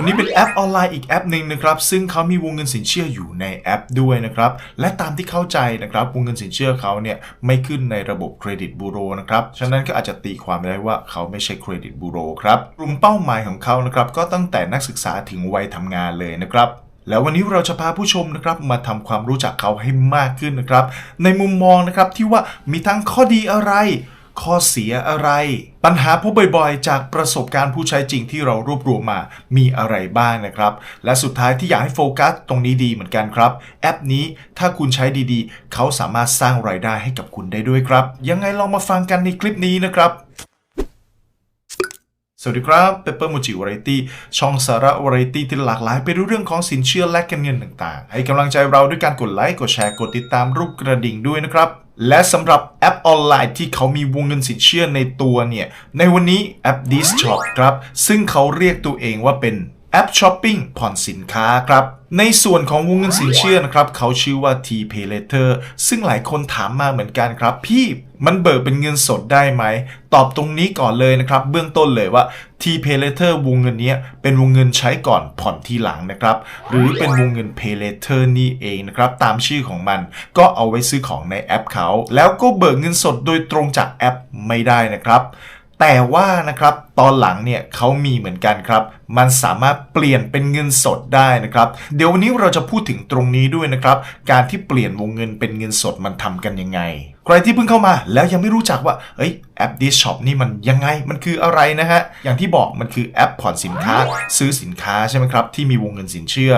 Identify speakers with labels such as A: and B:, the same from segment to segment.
A: วันนี้เป็นแอปออนไลน์อีกแอปหนึ่งนะครับ ซึ่งเขามีวงเงินสินเชื่ออยู่ในแอปด้วยนะครับ และตามที่เข้าใจนะครับวงเงินสินเชื่อเขาเนี่ยไม่ขึ้นในระบบเครดิตบูโรนะครับ ฉะนั้นก็อาจจะตีความได้ว่าเขาไม่ใช่เครดิตบูโรครับกลุ่มเป้าหมายของเขานะครับก็ตั้งแต่นักศึกษาถึงวัยทำงานเลยนะครับแล้ววันนี้เราจะพาผู้ชมนะครับมาทำความรู้จักเขาให้มากขึ้นนะครับ ในมุมมองนะครับที่ว่ามีทั้งข้อดีอะไร ข้อเสียอะไร ปัญหาพบบ่อยๆ จากประสบการณ์ผู้ใช้จริงที่เรารวบรวมมามีอะไรบ้างนะครับ และสุดท้ายที่อยากให้โฟกัสตรงนี้ดีเหมือนกันครับ แอปนี้ถ้าคุณใช้ดีๆ เขาสามารถสร้างรายได้ให้กับคุณได้ด้วยครับ ยังไงลองมาฟังกันในคลิปนี้นะครับสวัสดีครับเปเปอร์มูจิวาไรตี้ช่องสาระวาไรตี้ที่หลากหลายไปด้เรื่องของสินเชื่อและการเงินต่างๆ ให้กำลังใจเราด้วยการกดไลค์กดแชร์กดติดตามรูปกระดิ่งด้วยนะครับ และสำหรับแอปออนไลน์ที่เขามีวงเงินสินเชื่อในตัวเนี่ย ในวันนี้แอป d i s Shop ครับ ซึ่งเขาเรียกตัวเองว่าเป็นแอปช้อปปิ้งผ่อนสินค้าครับ ในส่วนของวงเงินสินเชื่อนะครับ เขาชื่อว่า T Pay Later ซึ่งหลายคนถามมาเหมือนกันครับ พี่ มันเบิกเป็นเงินสดได้ไหม ตอบตรงนี้ก่อนเลยนะครับ เบื้องต้นเลยว่า T Pay Later วงเงินนี้เป็นวงเงินใช้ก่อนผ่อนทีหลังนะครับ หรือเป็นวงเงิน Pay Later นี่เองนะครับ ตามชื่อของมันก็เอาไว้ซื้อของในแอปเขา แล้วก็เบิกเงินสดโดยตรงจากแอปไม่ได้นะครับ แต่ว่านะครับตอนหลังเนี่ยเขามีเหมือนกันครับ มันสามารถเปลี่ยนเป็นเงินสดได้นะครับ เดี๋ยววันนี้เราจะพูดถึงตรงนี้ด้วยนะครับ การที่เปลี่ยนวงเงินเป็นเงินสดมันทำกันยังไง ใครที่เพิ่งเข้ามาแล้วยังไม่รู้จักว่าเอ้ยแอป d i s Shop นี่มันยังไงมันคืออะไรนะฮะ อย่างที่บอกมันคือแอปผ่อนสินค้า ซื้อสินค้าใช่ไหมครับ ที่มีวงเงินสินเชื่อ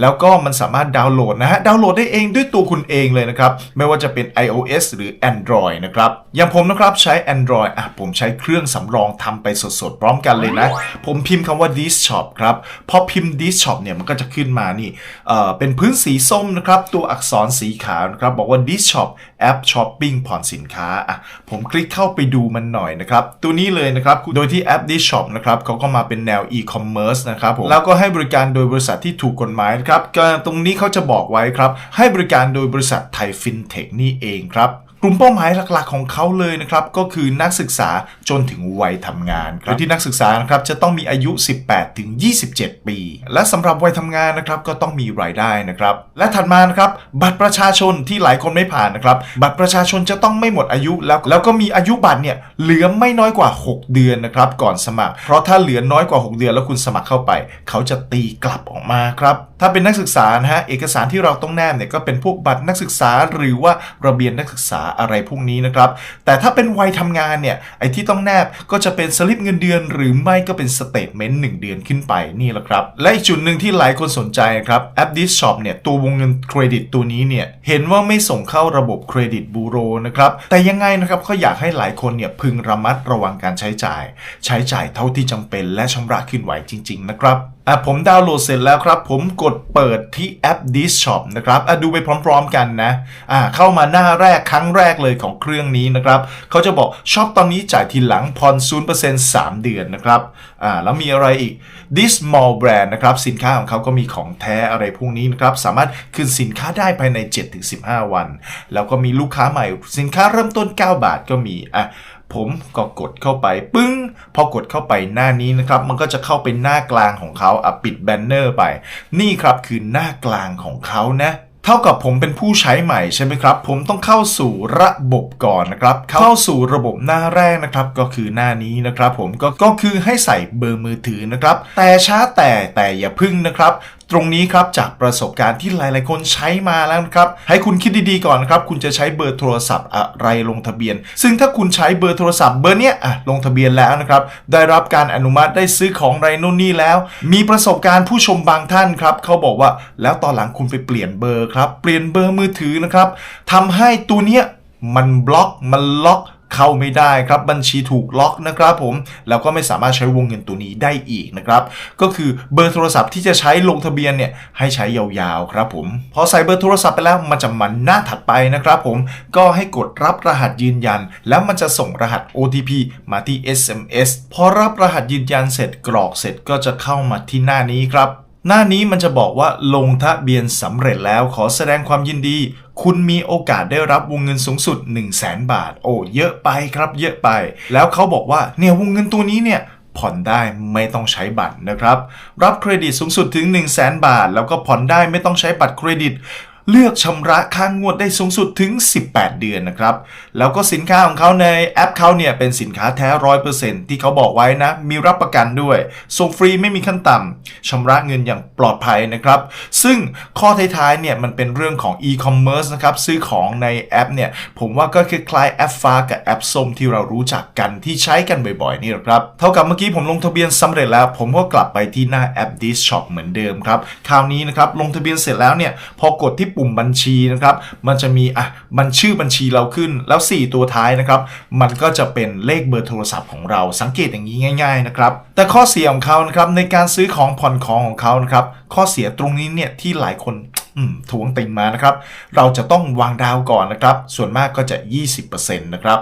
A: แล้วก็มันสามารถดาวน์โหลดนะฮะดาวน์โหลดได้เองด้วยตัวคุณเองเลยนะครับ ไม่ว่าจะเป็น iOS หรือ Android นะครับอย่างผมนะครับใช้ Android อะผมใช้เครื่องสำรองทำไปสดๆพร้อมกันเลยนะ ผมพิมพ์คำว่า d i s Shop ครับพอพิมพ์ d i s Shop เนี่ยมันก็จะขึ้นมานี่เอ่อเป็นพื้นสีส้มนะครับตัวอักษรสีขาวนะครับบอกว่า d i s Shop แอปช้อปปิ้งผ่อนสินค้าอะผมคลิกเข้าไปดูมันหน่อยนะครับตัวนี้เลยนะครับโดยที่แอป d i s Shop นะครับเขาก็มาเป็นแนว e-commerce นะครับผมแล้วก็ให้บริการโดยบริษัทที่ถูกกฎหมายนะครับก็ตรงนี้เขาจะบอกไว้ครับให้บริการโดยบริษัทไทยฟินเทคนี่เองครับ กลุ่มเป้าหมายหลักๆของเขาเลยนะครับก็คือนักศึกษาจนถึงวัยทำงานครับโดยที่นักศึกษานะครับจะต้องมีอายุ 18 ถึง 27 ปี และสำหรับวัยทำงานนะครับก็ต้องมีรายได้นะครับ และถัดมานะครับบัตรประชาชนที่หลายคนไม่ผ่านนะครับ บัตรประชาชนจะต้องไม่หมดอายุแล้วแล้วก็มีอายุบัตรเนี่ยเหลือไม่น้อยกว่า 6 เดือนนะครับก่อนสมัคร เพราะถ้าเหลือน้อยกว่า 6 เดือนแล้วคุณสมัครเข้าไป เขาจะตีกลับออกมาครับ ถ้าเป็นนักศึกษานะฮะเอกสารที่เราต้องแนบเนี่ยก็เป็นพวกบัตรนักศึกษาหรือว่าระเบียนนักศึกษาอะไรพวกนี้นะครับ แต่ถ้าเป็นวัยทำงานเนี่ยไอ้ที่ต้องแนบก็จะเป็นสลิปเงินเดือน หรือไม่ก็เป็นสเตทเมนต์1เดือนขึ้นไปนี่แหละครับ และอีกจุดหนึ่งที่หลายคนสนใจครับแอป This Shop เนี่ยตัววงเงินเครดิตตัวนี้เนี่ยเห็นว่าไม่ส่งเข้าระบบเครดิตบูโรนะครับแต่ยังไงนะครับเขาอยากให้หลายคนเนี่ยพึงระมัดระวังการใช้จ่าย ใช้จ่ายเท่าที่จำเป็นและชำระขึ้นไหวจริง ๆ นะครับ อะผมดาวน์โหลดเสร็จแล้วครับ ผมกดเปิดที่แอป This Shop นะครับอะดูไปพร้อม ๆ กันนะอะเข้ามาหน้าแรกครั้งแรกเลยของเครื่องนี้นะครับเขาจะบอกช็อปตอนนี้จ่ายทีหลังผ่อน0% 3 เดือนนะครับอ่าแล้วมีอะไรอีก This Mall Brand นะครับ สินค้าของเขาก็มีของแท้อะไรพวกนี้นะครับ สามารถคืนสินค้าได้ภายใน 7-15 วัน แล้วก็มีลูกค้าใหม่สินค้าเริ่มต้น 9 บาทก็มีอะ ผมก็กดเข้าไปปึ้ง พอกดเข้าไปหน้านี้นะครับ มันก็จะเข้าไปหน้ากลางของเขาอะปิดแบนเนอร์ไป นี่ครับคือหน้ากลางของเขานะเท่ากับผมเป็นผู้ใช้ใหม่ใช่ไหมครับ ผมต้องเข้าสู่ระบบก่อนนะครับ เข้าสู่ระบบหน้าแรกนะครับ ก็คือหน้านี้นะครับ ผมก็ก็คือให้ใส่เบอร์มือถือนะครับ แต่ช้าแต่แต่อย่าพึ่งนะครับ ตรงนี้ครับจากประสบการณ์ที่หลาย ๆ คนใช้มาแล้วนะครับให้คุณคิดดี ๆ ก่อนครับคุณจะใช้เบอร์โทรศัพท์อะไรลงทะเบียน ซึ่งถ้าคุณใช้เบอร์โทรศัพท์เบอร์เนี้ยอะลงทะเบียนแล้วนะครับได้รับการอนุมัติได้ซื้อของไรโน่นนี่แล้ว มีประสบการณ์ผู้ชมบางท่านครับเขาบอกว่าแล้วตอนหลังคุณไปเปลี่ยนเบอร์ครับเปลี่ยนเบอร์มือถือนะครับทำให้ตัวเนี้ยมันบล็อกมันล็อก เข้าไม่ได้ครับบัญชีถูกล็อกนะครับผมแล้วก็ไม่สามารถใช้วงเงินตัวนี้ได้อีกนะครับก็คือเบอร์โทรศัพท์ที่จะใช้ลงทะเบียนเนี่ยให้ใช้ยาวๆครับผมพอใส่เบอร์โทรศัพท์ไปแล้วมันจะมันหน้าถัดไปนะครับผมก็ให้กดรับรหัสยืนยัน แล้วมันจะส่งรหัส OTP มาที่ SMS พอรับรหัสยืนยันเสร็จกรอกเสร็จก็จะเข้ามาที่หน้านี้ครับ หน้านี้มันจะบอกว่าลงทะเบียนสำเร็จแล้วขอแสดงความยินดี คุณมีโอกาสได้รับวงเงินสูงสุด 1 0 0 0 0แบาท โอ้เยอะไปครับเยอะไป แล้วเขาบอกว่าเนี่ยวงเงินตัวนี้เนี่ยผ่อนได้ไม่ต้องใช้บัตรนะครับ รับเครดิตสูงสุดถึง 1 0 0 0 0แบาท แล้วก็ผ่อนได้ไม่ต้องใช้บัตรเครดิต เลือกชำระค่างงวดได้สูงสุดถึง 18 เดือนนะครับ แล้วก็สินค้าของเขาในแอปเขาเนี่ยเป็นสินค้าแท้ร้อยเปอร์เซ็นที่เขาบอกไว้นะ มีรับประกันด้วยส่งฟรีไม่มีขั้นต่ำชำระเงินอย่างปลอดภัยนะครับ ซึ่งข้อท้ายๆเนี่ยมันเป็นเรื่องของ e-commerce นะครับ ซื้อของในแอปเนี่ย ผมว่าก็คล้ายแอปฟ้ากับแอปส้มที่เรารู้จักกันที่ใช้กันบ่อยๆนี่แหละครับ เท่ากับเมื่อกี้ผมลงทะเบียนสำเร็จแล้ว ผมก็กลับไปที่หน้าแอป This Shop เหมือนเดิมครับคราวนี้นะครับลงทะเบียนเสร็จแล้วเนี่ยพอกดที่ปุ่มบัญชีนะครับ มันจะมีอะมันชื่อบัญชีเราขึ้นแล้ว 4 ตัวท้ายนะครับ มันก็จะเป็นเลขเบอร์โทรศัพท์ของเราสังเกตอย่างนี้ง่าย ๆนะครับ แต่ข้อเสียของเขานะครับในการซื้อของผ่อนของของเขานะครับ ข้อเสียตรงนี้เนี่ยที่หลายคนอืมทวงติงมานะครับ เราจะต้องวางดาวก่อนนะครับ ส่วนมากก็จะ 20%นะครับ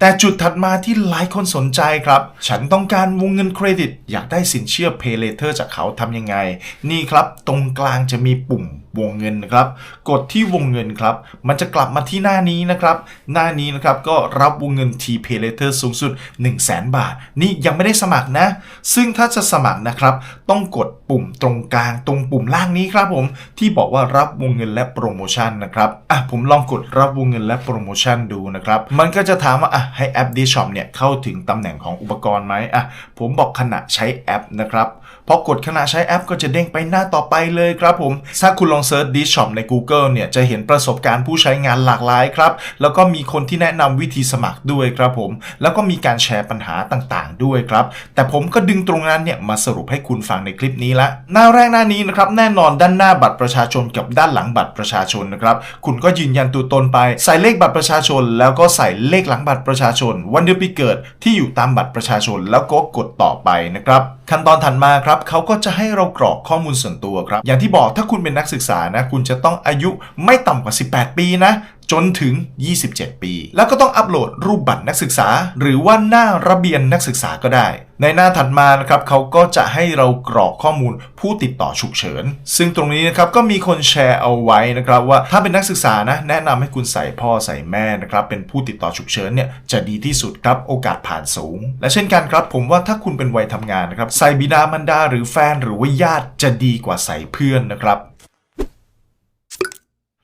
A: แต่จุดถัดมาที่หลายคนสนใจครับ ฉันต้องการวงเงินเครดิต อยากได้สินเชื่อ Pay Later จากเขาทำยังไง นี่ครับ ตรงกลางจะมีปุ่ม วงเงินนะครับ กดที่วงเงินครับ มันจะกลับมาที่หน้านี้นะครับ หน้านี้นะครับก็รับวงเงิน T Pay Later สูงสุด 1 0 0 0 0แบาท นี่ยังไม่ได้สมัครนะ ซึ่งถ้าจะสมัครนะครับ ต้องกดปุ่มตรงกลางตรงปุ่มล่างนี้ครับผม ที่บอกว่ารับวงเงินและโปรโมชั่นนะครับอะผมลองกดรับวงเงินและโปรโมชั่นดูนะครับ มันก็จะถามว่าอะให้แอป D Shop เนี่ยเข้าถึงตำแหน่งของอุปกรณ์ไหมอะผมบอกขณะใช้แอปนะครับ พอกดขณะใช้แอปก็จะเด้งไปหน้าต่อไปเลยครับผม ถ้าคุณลองเซิร์ช D Shop ใน Google เนี่ยจะเห็นประสบการณ์ผู้ใช้งานหลากหลายครับ แล้วก็มีคนที่แนะนำวิธีสมัครด้วยครับผม แล้วก็มีการแชร์ปัญหาต่างๆ ด้วยครับ แต่ผมก็ดึงตรงนั้นเนี่ยมาสรุปให้คุณฟังในคลิปนี้ละ หน้าแรกหน้านี้นะครับแน่นอนด้านหน้าบัตรประชาชนกับด้านหลังบัตรประชาชนนะครับคุณก็ยืนยันตัวตนไป ใส่เลขบัตรประชาชน แล้วก็ใส่เลขหลังบัตรประชาชน วันเดือนปีเกิดที่อยู่ตามบัตรประชาชนแล้วก็กดต่อไปนะครับ ขั้นตอนถัดมาครับเขาก็จะให้เรากรอกข้อมูลส่วนตัวครับ อย่างที่บอกถ้าคุณเป็นนักศึกษานะ คุณจะต้องอายุไม่ต่ำกว่า 18 ปีนะ จนถึง 27 ปี แล้วก็ต้องอัปโหลดรูปบัตรนักศึกษา หรือว่าหน้าระเบียนนักศึกษาก็ได้ ในหน้าถัดมานะครับเขาก็จะให้เรากรอกข้อมูลผู้ติดต่อฉุกเฉิน ซึ่งตรงนี้นะครับก็มีคนแชร์เอาไว้นะครับว่าถ้าเป็นนักศึกษานะแนะนำให้คุณใส่พ่อใส่แม่นะครับเป็นผู้ติดต่อฉุกเฉินเนี่ยจะดีที่สุดครับโอกาสผ่านสูง และเช่นกันครับผมว่าถ้าคุณเป็นวัยทำงานนะครับใส่บิดามารดาหรือแฟนหรือว่าญาติจะดีกว่าใส่เพื่อนนะครับ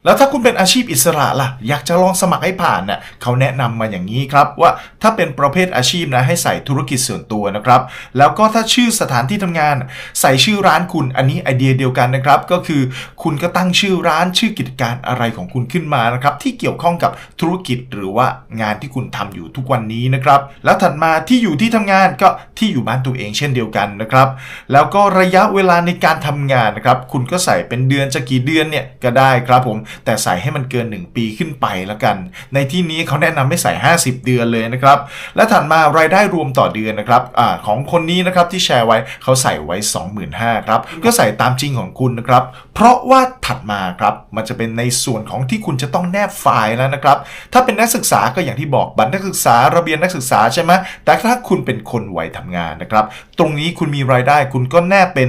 A: แล้วถ้าคุณเป็นอาชีพอิสระล่ะ อยากจะลองสมัครให้ผ่านน่ะเขาแนะนำมาอย่างนี้ครับ ว่าถ้าเป็นประเภทอาชีพนะให้ใส่ธุรกิจส่วนตัวนะครับ แล้วก็ถ้าชื่อสถานที่ทำงาน ใส่ชื่อร้านคุณอันนี้ไอเดียเดียวกันนะครับ ก็คือคุณก็ตั้งชื่อร้านชื่อกิจการอะไรของคุณขึ้นมานะครับที่เกี่ยวข้องกับธุรกิจหรือว่างานที่คุณทำอยู่ทุกวันนี้นะครับ แล้วถัดมาที่อยู่ที่ทำงานก็ที่อยู่บ้านตัวเองเช่นเดียวกันนะครับ แล้วก็ระยะเวลาในการทำงานนะครับคุณก็ใส่เป็นเดือนจะกี่เดือนเนี่ยก็ได้ครับผมแต่ใส่ให้มันเกิน 1 ปีขึ้นไปแล้วกัน ในที่นี้เขาแนะนำให้ใส่ 50 เดือนเลยนะครับ และถัดมารายได้รวมต่อเดือนนะครับอของคนนี้นะครับที่แชร์ไว้เขาใส่ไว้ 25,000ครับก็ใส่ตามจริงของคุณนะครับ เพราะว่าถัดมาครับมันจะเป็นในส่วนของที่คุณจะต้องแนบไฟล์แล้วนะครับ ถ้าเป็นนักศึกษาก็อย่างที่บอกบัตรนักศึกษาระเบียนนักศึกษาใช่ไหมแต่ถ้าคุณเป็นคนวัยทำงานนะครับ ตรงนี้คุณมีรายได้คุณก็แนบเป็น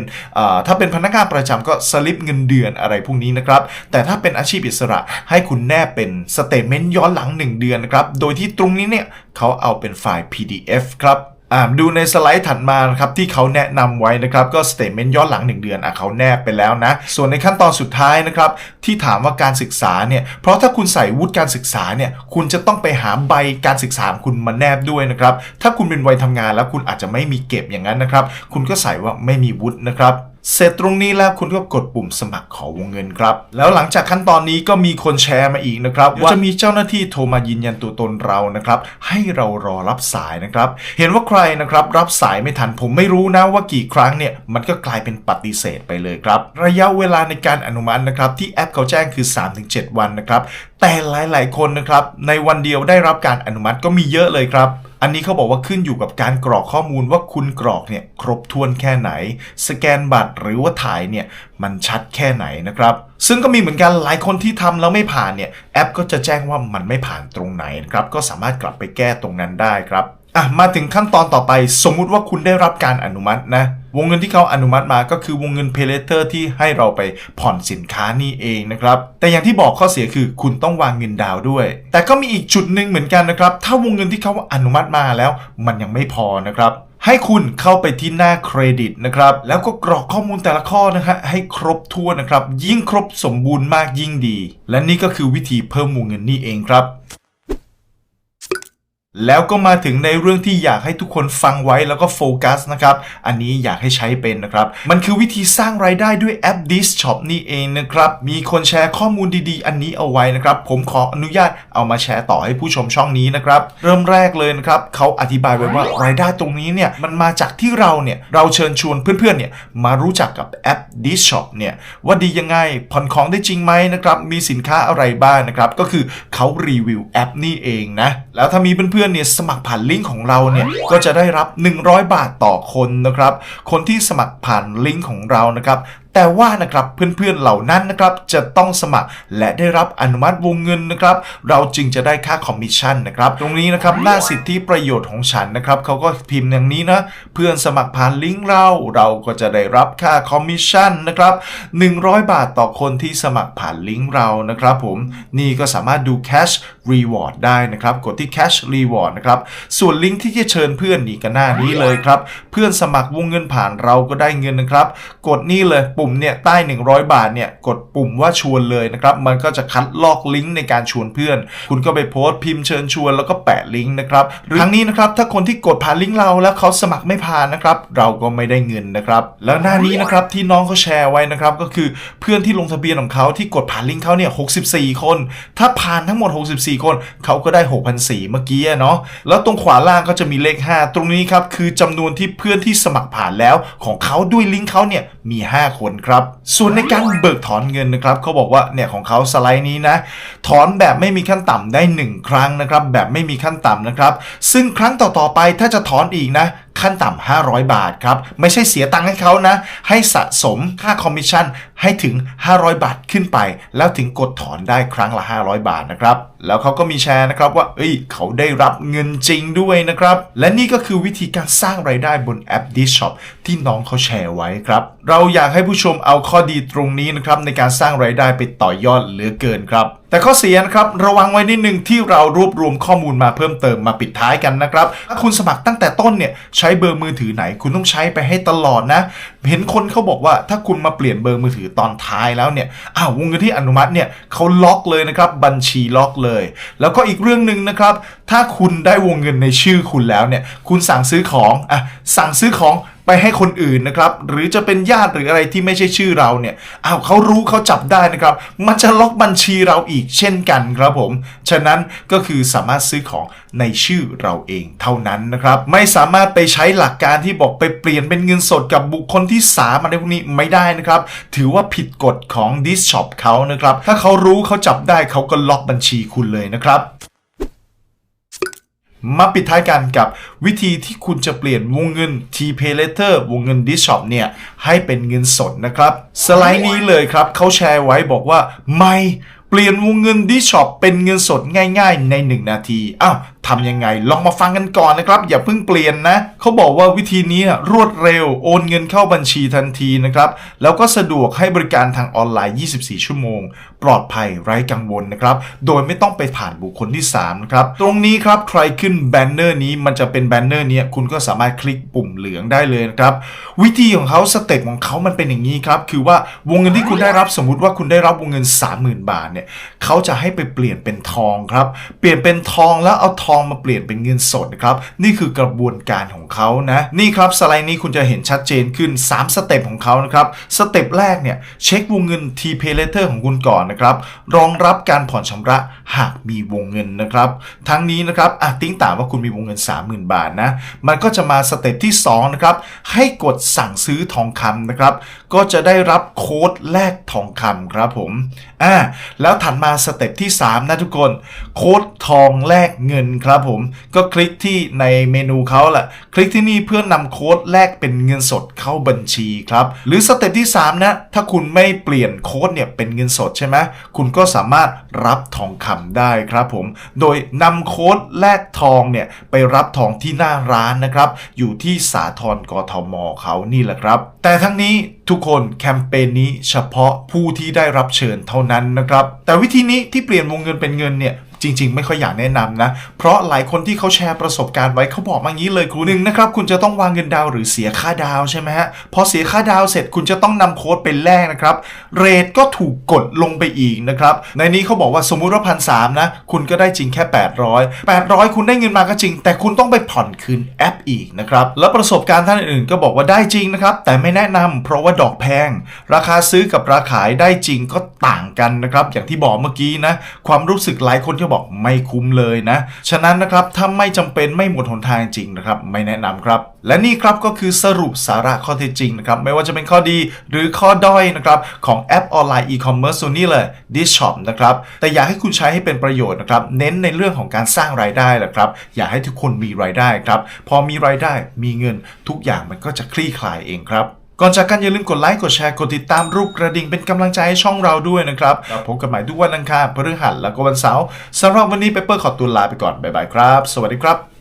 A: ถ้าเป็นพนักงานประจำก็สลิปเงินเดือนอะไรพวกนี้นะครับแต่ถ้าเป็นอาชีพอิสระ ให้คุณแนบเป็นสเตทเมนต์ย้อนหลัง 1 เดือนนะครับ โดยที่ตรงนี้เนี่ยเขาเอาเป็นไฟล์ PDF ครับดูในสไลด์ถัดมาครับที่เขาแนะนำไว้นะครับก็สเต t เมนต์ย้อนหลัง 1 เดือนอะเขาแนบไปแล้วนะ ส่วนในขั้นตอนสุดท้ายนะครับที่ถามว่าการศึกษาเนี่ยเพราะถ้าคุณใส่วุฒิการศึกษาเนี่ยคุณจะต้องไปหาใบการศึกษาคุณมาแนบด้วยนะครับถ้าคุณเป็นวัยทำงานแล้วคุณอาจจะไม่มีเก็บอย่างนั้นนะครับคุณก็ใส่ว่าไม่มีวุฒินะครับ เสร็จตรงนี้แล้วคุณก็กดปุ่มสมัครขอวงเงินครับ แล้วหลังจากขั้นตอนนี้ก็มีคนแชร์มาอีกนะครับ ว่าจะมีเจ้าหน้าที่โทรมายืนยันตัวตนเรานะครับ ให้เรารอรับสายนะครับ เห็นว่าใครนะครับรับสายไม่ทันผมไม่รู้นะว่ากี่ครั้งเนี่ยมันก็กลายเป็นปฏิเสธไปเลยครับ ระยะเวลาในการอนุมัตินะครับ ที่แอปเขาแจ้งคือ 3-7 วันนะครับแต่หลายๆ คนนะครับในวันเดียวได้รับการอนุมัติก็มีเยอะเลยครับ อันนี้เขาบอกว่าขึ้นอยู่กับการกรอกข้อมูลว่าคุณกรอกเนี่ยครบถ้วนแค่ไหน สแกนบัตรหรือว่าถ่ายเนี่ยมันชัดแค่ไหนนะครับ ซึ่งก็มีเหมือนกันหลายคนที่ทำแล้วไม่ผ่านเนี่ยแอปก็จะแจ้งว่ามันไม่ผ่านตรงไหนนะครับก็สามารถกลับไปแก้ตรงนั้นได้ครับ อะมาถึงขั้นตอนต่อไป สมมุติว่าคุณได้รับการอนุมัตินะ วงเงินที่เขาอนุมัติมาก็คือวงเงิน Pay Later ที่ให้เราไปผ่อนสินค้านี่เองนะครับ แต่อย่างที่บอกข้อเสียคือคุณต้องวางเงินดาวด้วย แต่ก็มีอีกจุดหนึ่งเหมือนกันนะครับ ถ้าวงเงินที่เขาอนุมัติมาแล้ว มันยังไม่พอนะครับให้คุณเข้าไปที่หน้าเครดิตนะครับ แล้วก็กรอกข้อมูลแต่ละข้อนะฮะให้ครบถ้วนนะครับ ยิ่งครบสมบูรณ์มากยิ่งดี และนี่ก็คือวิธีเพิ่มวงเงินนี่เองครับ แล้วก็มาถึงในเรื่องที่อยากให้ทุกคนฟังไว้แล้วก็โฟกัสนะครับ อันนี้อยากให้ใช้เป็นนะครับ มันคือวิธีสร้างรายได้ด้วยแอป This Shop นี่เองนะครับ มีคนแชร์ข้อมูลดีๆ อันนี้เอาไว้นะครับ ผมขออนุญาตเอามาแชร์ต่อให้ผู้ชมช่องนี้นะครับ เริ่มแรกเลยนะครับเขาอธิบายไว้ว่ารายได้ตรงนี้เนี่ย มันมาจากที่เราเนี่ย เราเชิญชวนเพื่อนๆเนี่ยมารู้จักกับแอป This Shop เนี่ยว่าดียังไงผ่อนของได้จริงไหมนะครับมีสินค้าอะไรบ้างนะครับก็คือเขารีวิวแอปนี่เองนะแล้วถ้ามีเพื่อนๆเนี่ยสมัครผ่านลิงก์ของเราเนี่ยก็จะได้รับ 100 บาทต่อคนนะครับ คนที่สมัครผ่านลิงก์ของเรานะครับ แต่ว่านะครับเพื่อนๆเหล่านั้นนะครับจะต้องสมัครและได้รับอนุมัติวงเงินนะครับเราจึงจะได้ค่าคอมมิชชั่นนะครับตรงนี้นะครับหน้าสิทธิประโยชน์ของฉันนะครับเขาก็พิมพ์อย่างนี้นะเพื่อนสมัครผ่านลิงก์เราเราก็จะได้รับค่าคอมมิชชั่นนะครับ100 บาทต่อคนที่สมัครผ่านลิงก์เรานะครับผมนี่ก็สามารถดู cash reward ได้นะครับกดที่ cash reward นะครับส่วนลิงก์ที่จะเชิญเพื่อนนี่ก็หน้านี้เลยครับเพื่อนสมัครวงเงินผ่านเราก็ได้เงินนะครับ กดนี่เลยปุุ่มเนี่ยใต้ 100 บาทเนี่ยกดปุ่มว่าชวนเลยนะครับมันก็จะคัดลอกลิงก์ในการชวนเพื่อน คุณก็ไปโพสต์พิมพ์เชิญชวนแล้วก็แปะลิงก์นะครับหรือทั้งนี้นะครับถ้าคนที่กดผ่านลิงก์เราแล้วเขาสมัครไม่ผ่านนะครับเราก็ไม่ได้เงินนะครับแล้วหน้านี้นะครับที่น้องเขาแชร์ไว้นะครับก็คือเพื่อนที่ลงทะเบียนของเขาที่กดผ่านลิงก์เขาเนี่ย64 คน ถ้าผ่านทั้งหมด 64 คนเขาก็ได้ 6,400เมื่อกี้เนาะแล้วตรงขวาล่างก็จะมีเลข 5 ตรงนี้ครับคือจำนวนที่เพื่อนที่สมัครผ่านแล้วของเขาด้วยลิงก์เขาเนี่ยมี 5 คนครับ ส่วนในการเบิกถอนเงินนะครับเขาบอกว่าเนี่ยของเขาสไลด์นี้นะ ถอนแบบไม่มีขั้นต่ำได้ 1 ครั้งนะครับ แบบไม่มีขั้นต่ำนะครับ ซึ่งครั้งต่อๆไปถ้าจะถอนอีกนะขั้นต่ำ500 บาทครับ ไม่ใช่เสียตังค์ให้เขานะ ให้สะสมค่าคอมมิชชั่นให้ถึง 500 บาทขึ้นไป แล้วถึงกดถอนได้ครั้งละ 500 บาทนะครับ แล้วเขาก็มีแชร์นะครับว่า เอ้ย เขาได้รับเงินจริงด้วยนะครับ และนี่ก็คือวิธีการสร้างไรายได้บนแอป d i s h o p ที่น้องเขาแชร์ไว้ครับ เราอยากให้ผู้ชมเอาข้อดีตรงนี้นะครับในการสร้างไรายได้ไปต่อยอดเหลือเกินครับ แต่ข้อเสียนะครับระวังไว้นิดนึงที่เรารวบรวมข้อมูลมาเพิ่มเติมมาปิดท้ายกันนะครับถ้าคุณสมัครตั้งแต่ต้นเนี่ยใช้เบอร์มือถือไหน คุณต้องใช้ไปให้ตลอดนะ เห็นคนเขาบอกว่าถ้าคุณมาเปลี่ยนเบอร์มือถือตอนท้ายแล้วเนี่ยอ้าววงเงินที่อนุมัติเนี่ยเขาล็อกเลยนะครับบัญชีล็อกเลย แล้วก็อีกเรื่องหนึ่งนะครับถ้าคุณได้วงเงินในชื่อคุณแล้วเนี่ยคุณสั่งซื้อของอะสั่งซื้อของ ไปให้คนอื่นนะครับ หรือจะเป็นญาติหรืออะไรที่ไม่ใช่ชื่อเราเนี่ยอ้าวเขารู้เขาจับได้นะครับ มันจะล็อกบัญชีเราอีกเช่นกันครับผม ฉะนั้นก็คือสามารถซื้อของในชื่อเราเองเท่านั้นนะครับ ไม่สามารถไปใช้หลักการที่บอกไปเปลี่ยนเป็นเงินสดกับบุคคลที่สามอะไรพวกนี้ไม่ได้นะครับ ถือว่าผิดกฎของ Dis Shop เขานะครับ ถ้าเขารู้เขาจับได้เขาก็ล็อกบัญชีคุณเลยนะครับ มาปิดท้ายกันกับวิธีที่คุณจะเปลี่ยนวงเงิน T-Pay Later วงเงิน d i s h o p เนี่ยให้เป็นเงินสดนะครับ สไลด์นี้เลยครับเขาแชร์ไว้บอกว่าไม่เปลี่ยนวงเงินดิชอปเป็นเงินสดง่ายๆ ใน 1 นาที อ้าว ทำยังไง ลองมาฟังกันก่อนนะครับ อย่าเพิ่งเปลี่ยนนะเขาบอกว่าวิธีนี้รวดเร็วโอนเงินเข้าบัญชีทันทีนะครับ แล้วก็สะดวกให้บริการทางออนไลน์ 24 ชั่วโมง ปลอดภัยไร้กังวลนะครับ โดยไม่ต้องไปผ่านบุคคลที่3นะครับตรงนี้ครับใครขึ้นแบนเนอร์นี้มันจะเป็นแบนเนอร์นี้คุณก็สามารถคลิกปุ่มเหลืองได้เลยนะครับวิธีของเขาสเต็ปของเขามันเป็นอย่างนี้ครับคือว่าวงเงินที่คุณได้รับสมมุติว่าคุณได้รับวงเงิน 30,000 บาทเนี่ยเขาจะให้ไปเปลี่ยนเป็นทองครับ เปลี่ยนเป็นทองแล้วเอาทองมาเปลี่ยนเป็นเงินสดนะครับนี่คือกระบวนการของเขานะนี่ครับสไลด์นี้คุณจะเห็นชัดเจนขึ้น 3 สเต็ปของเขานะครับสเต็ปแรกเนี่ยเช็ควงเงิน T Pay Later ของคุณก่อนนะครับรองรับการผ่อนชำระหากมีวงเงินนะครับทั้งนี้นะครับอะติ้งต่างว่าคุณมีวงเงิน 30,000 บาทนะมันก็จะมาสเต็ปที่2นะครับให้กดสั่งซื้อทองคำนะครับก็จะได้รับโค้ดแลกทองคำครับผมอ่าแล้วถัดมาสเต็ปที่ 3 นะทุกคน โค้ดทองแลกเงินครับผม ก็คลิกที่ในเมนูเขาแหละคลิกที่นี่เพื่อนำโค้ดแลกเป็นเงินสดเข้าบัญชีครับ หรือสเต็ปที่ 3 นะ ถ้าคุณไม่เปลี่ยนโค้ดเนี่ยเป็นเงินสดใช่ไหมคุณก็สามารถรับทองคำได้ครับผม โดยนำโค้ดแลกทองเนี่ยไปรับทองที่หน้าร้านนะครับ อยู่ที่สาทรกทมเขานี่แหละครับ แต่ทั้งนี้ทุกคนแคมเปญนี้เฉพาะผู้ที่ได้รับเชิญเท่านั้นนะครับ แต่วิธีนี้ที่เปลี่ยนวงเงินเป็นเงินเนี่ย จริง ๆ ไม่ค่อยอยากแนะนำนะ เพราะหลายคนที่เขาแชร์ประสบการณ์ไว้เขาบอกมางี้เลยครูหนึ่งนะครับคุณจะต้องวางเงินดาวหรือเสียค่าดาวใช่ไหมฮะพอเสียค่าดาวเสร็จคุณจะต้องนำโค้ดไปแลกนะครับเรทก็ถูกกดลงไปอีกนะครับในนี้เขาบอกว่าสมมุติว่าพันสามนะคุณก็ได้จริงแค่ 800 800 คุณได้เงินมาก็จริง แต่คุณต้องไปผ่อนคืนแอปอีกนะครับแล้วประสบการณ์ท่านอื่นๆก็บอกว่าได้จริงนะครับแต่ไม่แนะนำเพราะว่าดอกแพง ราคาซื้อกับราคาขายได้จริงก็ต่างกันนะครับอย่างที่บอกเมื่อกี้นะความรู้สึกหลายคนก็บอกไม่คุ้มเลยนะ ฉะนั้นนะครับถ้าไม่จำเป็นไม่หมดหนทางจริงนะครับ ไม่แนะนำครับ และนี่ครับก็คือสรุปสาระข้อเท็จจริงนะครับ ไม่ว่าจะเป็นข้อดีหรือข้อด้อยนะครับ ของแอปออนไลน์อีคอมเมิร์ซตัวนี้เลย This Shop นะครับ แต่อยากให้คุณใช้ให้เป็นประโยชน์นะครับ เน้นในเรื่องของการสร้างรายได้แหละครับ อยากให้ทุกคนมีรายได้ครับ พอมีรายได้มีเงินทุกอย่างมันก็จะคลี่คลายเองครับ ก่อนจากกันอย่าลืมกดไลค์กดแชร์กดติดตามรูปกระดิ่งเป็นกำลังใจให้ช่องเราด้วยนะครับพบกันใหม่ทุกวันอังคารพฤหัสแล้วก็วันเสาร์สำหรับวันนี้เปเปอร์ขอตัวลาไปก่อนบ๊ายบายครับ สวัสดีครับ